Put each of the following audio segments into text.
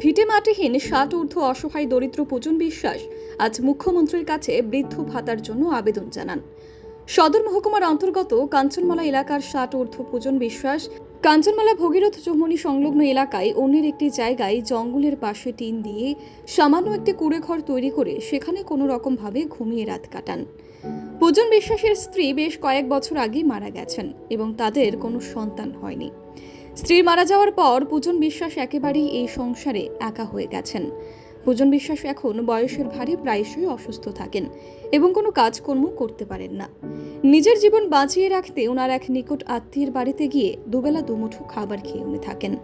ভিটে মাটিহীন ষাট ঊর্ধ্ব অসহায় দরিদ্র পূজন বিশ্বাস আজ মুখ্যমন্ত্রীর কাছে বৃদ্ধ ভাতার জন্য আবেদন জানান। সদর মহকুমার অন্তর্গত কাঞ্চনমালা এলাকার ষাট ঊর্ধ্ব পূজন বিশ্বাস, কাঞ্চনমালা ভগীরথ চৌমনি সংলগ্ন এলাকায় অন্যের একটি জায়গায় জঙ্গলের পাশে টিন দিয়ে সামান্য একটি কুড়ে ঘর তৈরি করে সেখানে কোনো রকমভাবে ঘুমিয়ে রাত কাটান। পূজন বিশ্বাসের স্ত্রী বেশ কয়েক বছর আগে মারা গেছেন এবং তাদের কোনো সন্তান হয়নি। স্ত্রী মারা যাওয়ার পর পূজন বিশ্বাস একেবারেই এই সংসারে একা হয়ে গেছেন। পূজন বিশ্বাস এখন বয়সের ভারে প্রায়শই অসুস্থ থাকেন এবং কোনো কাজকর্ম করতে পারেন না। নিজের জীবন বাঁচিয়ে রাখতে ওনার এক নিকট আত্মীয়ের বাড়িতে গিয়ে দুবেলা দুমুঠো খাবার খেয়ে উনি থাকেন।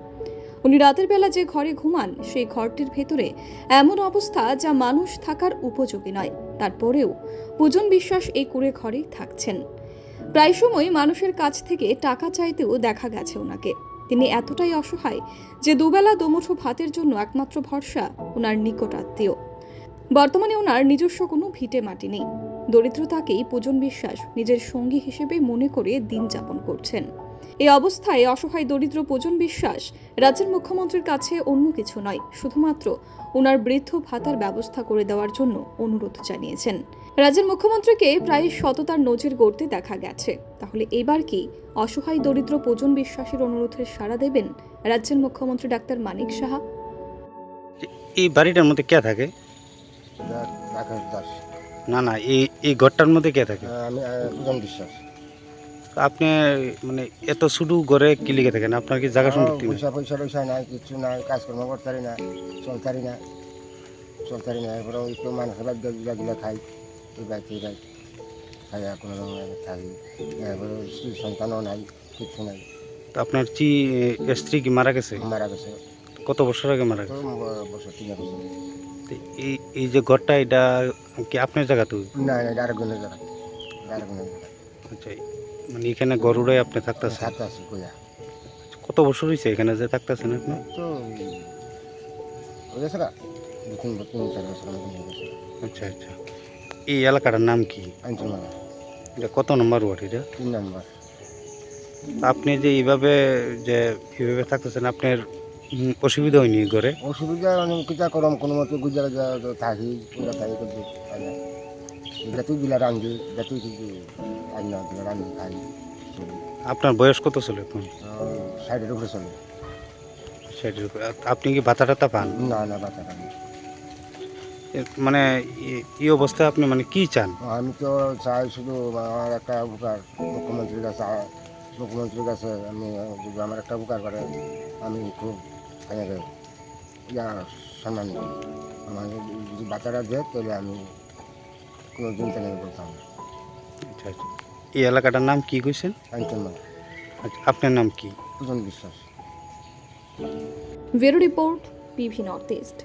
উনি রাতের বেলা যে ঘরে ঘুমান, সেই ঘরটির ভেতরে এমন অবস্থা যা মানুষ থাকার উপযোগী নয়। তারপরেও পূজন বিশ্বাস এই কুড়ে ঘরেই থাকছেন। প্রায় সময় মানুষের কাছ থেকে টাকা চাইতেও দেখা গেছে ওনাকে। তিনি এতটাই অসহায় যে দুবেলা দুমুঠো ভাতের জন্য একমাত্র ভরসা ওনার নিকট আত্মীয়। বর্তমানে ওনার নিজস্ব কোনো ভিটে মাটি নেই। দরিদ্রতাকেই পূজন বিশ্বাস নিজের সঙ্গী হিসেবে মনে করে দিন যাপন করছেন। এই অবস্থায় অসহায় দরিদ্র পূজন বিশ্বাস রাজ্যের মুখ্যমন্ত্রীর কাছে অন্য কিছু নয়, শুধুমাত্র ওনার বৃদ্ধ ভাতার ব্যবস্থা করে দেওয়ার জন্য অনুরোধ জানিয়েছেন। রাজ্যের মুখ্যমন্ত্রীকে প্রায় সততার নজির গড়তে দেখা গেছে। তাহলে এবার কি অসহায় দরিদ্র পূজন বিশ্বাসের অনুরোধের সাড়া দেবেন রাজ্যের মুখ্যমন্ত্রী ডাক্তার মানিক সাহা? এই বাড়িটার মধ্যে কে থাকে? দেখ, আকাশ দাস না না এই এই ঘরটার মধ্যে কে থাকে? আমি আহ, পূজন বিশ্বাস। আপনি মানে এত শুধু ঘরে কি লিখে থাকেন? আপনার কি জায়গা সম্পত্তি? নেই? পয়সা পয়সা নাই কিছু নাই কাজকর্ম করতারি না চলতারি না চলতারি না এরপরে ওই তো মানুষের বাদ দিয়ে খাই। খাই কোনো রকম থাকি এরপরে সন্তানও নাই কিছু নাই। তো আপনার কি স্ত্রী কি মারা গেছে? মারা গেছে। কত বছর আগে মারা গেছে? বছর তিন বছর এই এই যে ঘরটা এটা কি আপনার জায়গা তো? না না আরেকজনের জায়গা। আরেকজনের জায়গা। আচ্ছা মানে এখানে গরুরাই আপনি থাকতেছেন? থাকতে আসি কত বছর হয়েছে এখানে যে থাকতেছেন আপনি? তো হয়ে গেছে না দু তিন তিন বছর মতন গেছে আচ্ছা আচ্ছা। এই এলাকাটার নাম কি? আঞ্চলমালা এটা কত নম্বর ওয়ার্ড এটা? তিন নম্বর। আপনি যে এইভাবে যে এইভাবে থাকতেছেন আপনার অসুবিধা হয়নি ঘরে? অসুবিধা অনেক কিছু করম কোনো মতো গুজরা থাকি পুরা থাকি দিলা রান্ধি কিছু দিলা রান্ধি খাই। আপনার বয়স কত ছিল এখন? সাইডের উপরে চলে। ষাটের উপরে। আপ- আপনি কি ভাতা টাতা পান? না না রান্ধি এ- মানে এই অবস্থায় আপনি মানে কি চান? আমি তো চাই শুধু আমার একটা উপকার মুখ্যমন্ত্রীর কাছে মুখ্যমন্ত্রীর কাছে আমি যদি আমার একটা উপকার করে আমি খুব ইয়া সম্মান করি। আমার যদি বাচ্চারা দেয় তাহলে আমি কোনো দিন তেনে বলতাম আচ্ছা আচ্ছা। এই এলাকাটার নাম কি কইছেন? আচ্ছা আপনার নাম কি? Pujan Biswas. Bureau report PV North East.